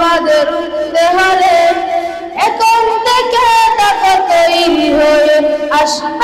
বাদের উঠতে হলে এখন থেকে তাকে তৈরি হয়ে আসবে।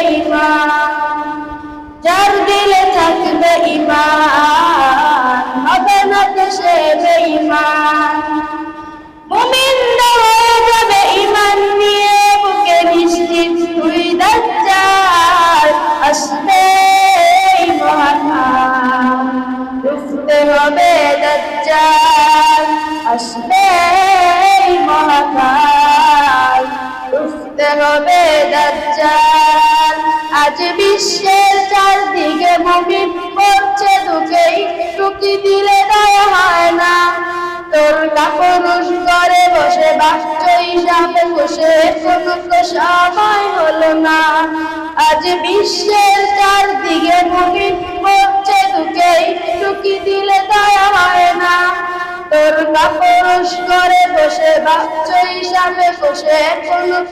আজ বিশ্বের চারদিকে মুমিন পড়ছে দুঃখে টুকি দিলে দয়া হয় না। তোর কাপুরুষ করে বসে বাচ্চ হিসাবে বসে কোনো সময় হলো না। আজ বিশ্বের চারদিকে মুমিন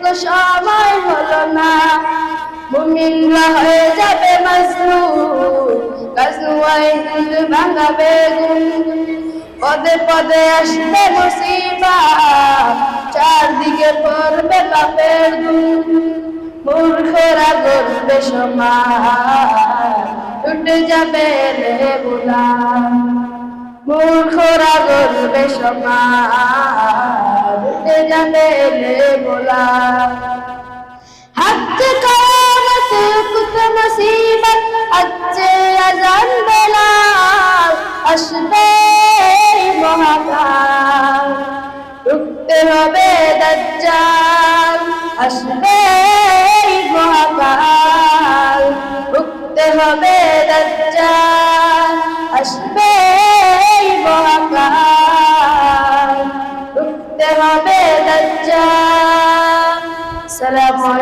তো সময় না। যাবে পদে পদে আসবে মুসিবা, চারদিকে পড়বে পাপের মূর্খরা করবে সমান উঠে যাবে রে মূর্খরা করবে সমান উঠে যাবে রে গোলাম حق قامت كت مصيبت أجے أذان بلال আসবে মহাকাল রুখতে হবে দাজ্জাল আসবে মহাকাল রুখতে হবে 再来一波。